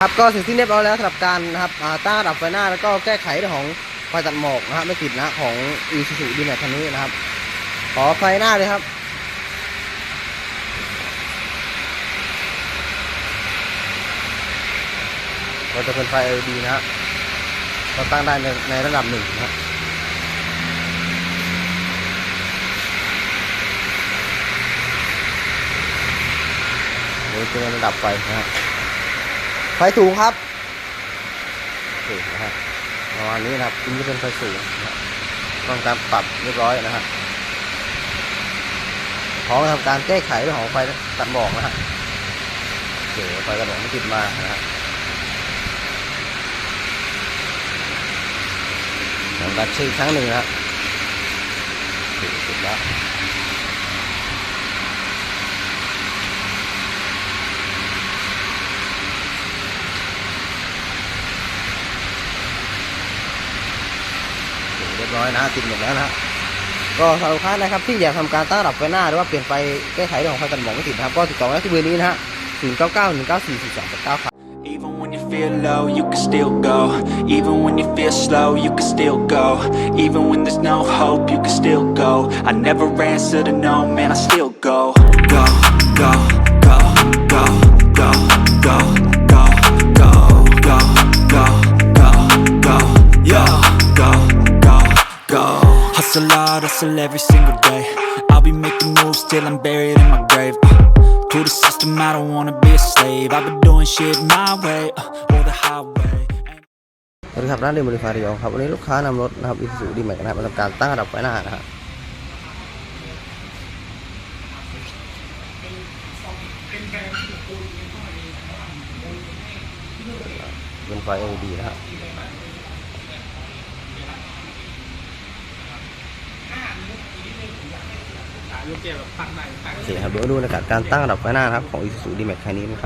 ครับก็เสร็จสิ้นเรียบร้อยแล้วสำหรับการนะครับตั้งระดับไฟหน้าแล้วก็แก้ไขเรื่องของไฟตัดหมอกนะครับไม่ติดนะของอีซูซูดีแม็กคันนี้นะครับ ขอไฟหน้าเลยครับก็จะเป็นไฟ LED นะฮะก็ตั้งได้ในในระดับหนึ่งนะครับนี่เป็นระดับไฟนะฮะ ไฟสูงครับสูงนะฮะประมาณนี้นะครับอันนี้เป็นไฟสูงต้องการปรับเรียบร้อยนะฮะพร้อมทำการแก้ไขเรื่องของไฟตัดหมอกนะฮะโอเคไฟตัดหมอกไม่ติดมานะฮะทำการเช็คครั้งหนึ่งนะครับถูกถูกแล้ว รียบร้อยนะติดหมดแล้วนะก็สำหรับลูกค้านะครับที่อยากทำการตั้งระดับไฟหน้าหรือว่าเปลี่ยนไฟแก้ไขเรื่องของไฟตัดหมอกไม่ติดนะครับก็ติดต่อได้ที่เบอร์นี้นะฮะ0 9 9 1 9 4 4 2 9ครับ Even when you feel low, you can still go. Even when you feel slow, you can still go. Even when there's no hope, you can still go. I never answer to no, man, I still go. Go, go, go, go, Hustle hard, hustle every single day. I'll be making moves till I'm buried in my grave. Uh, to the system, I don't wanna be a slave. I've been doing shit my way, uh, or the highway. สวัสดีครับร้านเดลิเวอรี่ฟาริยองครับ วันนี้ลูกค้านำรถนะครับอีซูดีแม็กนะครับมาทำการตั้งระดับไฟหน้านะฮะเป็นไฟ LED นะฮะ โอเคครับเดี๋ยวมาดูนะครับการตั้งระดับไฟหน้านะครับของ Isuzu D-Max คันนี้นะครับ